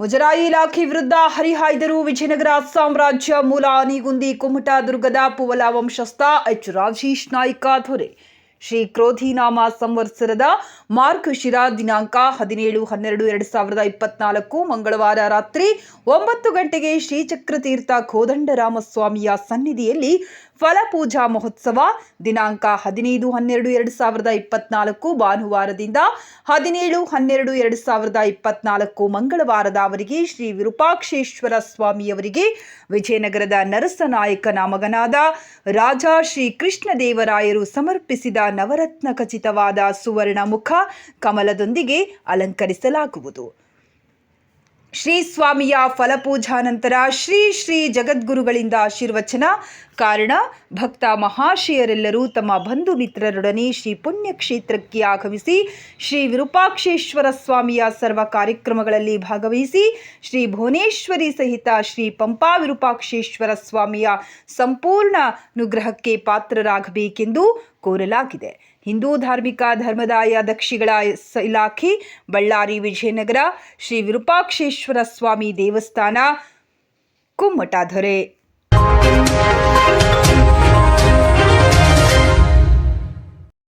ಮುಜರಾಯಿ ಇಲಾಖೆ ವಿರುದ್ಧ ಹರಿಹಾಯ್ದರು ವಿಜಯನಗರ ಸಾಮ್ರಾಜ್ಯ ಮೂಲ ಆನಿಗುಂದಿ ಕುಮಟ ದುರ್ಗದ ಪುವಲ ವಂಶಸ್ಥ ಎಚ್ ರಾಜೇಶ್ ನಾಯ್ಕ ದೊರೆ ಶ್ರೀ ಕ್ರೋಧಿನಾಮ ಸಂವತ್ಸರದ ಮಾರ್ಗಶಿರ ದಿನಾಂಕ ಹದಿನೇಳು, ಹನ್ನೆರಡು, ಎರಡು ಸಾವಿರದ ಇಪ್ಪತ್ನಾಲ್ಕು ಮಂಗಳವಾರ ರಾತ್ರಿ ಒಂಬತ್ತು ಗಂಟೆಗೆ ಶ್ರೀಚಕ್ರತೀರ್ಥ ಕೋದಂಡರಾಮಸ್ವಾಮಿಯ ಸನ್ನಿಧಿಯಲ್ಲಿ ಫಲಪೂಜಾ ಮಹೋತ್ಸವ. ದಿನಾಂಕ ಹದಿನೈದು, ಹನ್ನೆರಡು, ಎರಡು ಸಾವಿರದ ಇಪ್ಪತ್ನಾಲ್ಕು ಭಾನುವಾರದಿಂದ ಹದಿನೇಳು, ಹನ್ನೆರಡು, ಎರಡು ಸಾವಿರದ ಇಪ್ಪತ್ನಾಲ್ಕು ಮಂಗಳವಾರದವರೆಗೆ ಶ್ರೀ ವಿರೂಪಾಕ್ಷೇಶ್ವರ ಸ್ವಾಮಿಯವರಿಗೆ ವಿಜಯನಗರದ ನರಸನಾಯಕನ ಮಗನಾದ ರಾಜಾ ಶ್ರೀ ಕೃಷ್ಣದೇವರಾಯರು ಸಮರ್ಪಿಸಿದ ನವರತ್ನ ಖಚಿತವಾದ ಸುವರ್ಣ ಮುಖ ಕಮಲದೊಂದಿಗೆ ಅಲಂಕರಿಸಲಾಗುವುದು. ಶ್ರೀ ಸ್ವಾಮಿಯ ಫಲಪೂಜಾ ನಂತರ ಶ್ರೀ ಶ್ರೀ ಜಗದ್ಗುರುಗಳಿಂದ ಆಶೀರ್ವಚನ. ಕಾರಣ, ಭಕ್ತ ಮಹಾಶಯರೆಲ್ಲರೂ ತಮ್ಮ ಬಂಧು ಮಿತ್ರರೊಡನೆ ಶ್ರೀ ಪುಣ್ಯಕ್ಷೇತ್ರಕ್ಕೆ ಆಗಮಿಸಿ, ಶ್ರೀ ವಿರೂಪಾಕ್ಷೇಶ್ವರ ಸ್ವಾಮಿಯ ಸರ್ವ ಕಾರ್ಯಕ್ರಮಗಳಲ್ಲಿ ಭಾಗವಹಿಸಿ, ಶ್ರೀ ಭುವನೇಶ್ವರಿ ಸಹಿತ ಶ್ರೀ ಪಂಪಾ ವಿರೂಪಾಕ್ಷೇಶ್ವರ ಸ್ವಾಮಿಯ ಸಂಪೂರ್ಣ ಅನುಗ್ರಹಕ್ಕೆ ಪಾತ್ರರಾಗಬೇಕೆಂದು ಕೋರಲಾಗಿದೆ. ಹಿಂದೂ ಧಾರ್ಮಿಕ ಧರ್ಮದಾಯ ದಕ್ಷಿಗಳ ಇಲಾಖೆ ಬಳ್ಳಾರಿ ವಿಜಯನಗರ ಶ್ರೀ ವಿರೂಪಾಕ್ಷೇಶ್ವರ ಸ್ವಾಮಿ ದೇವಸ್ಥಾನ ಕುಮ್ಮಟ ದೊರೆ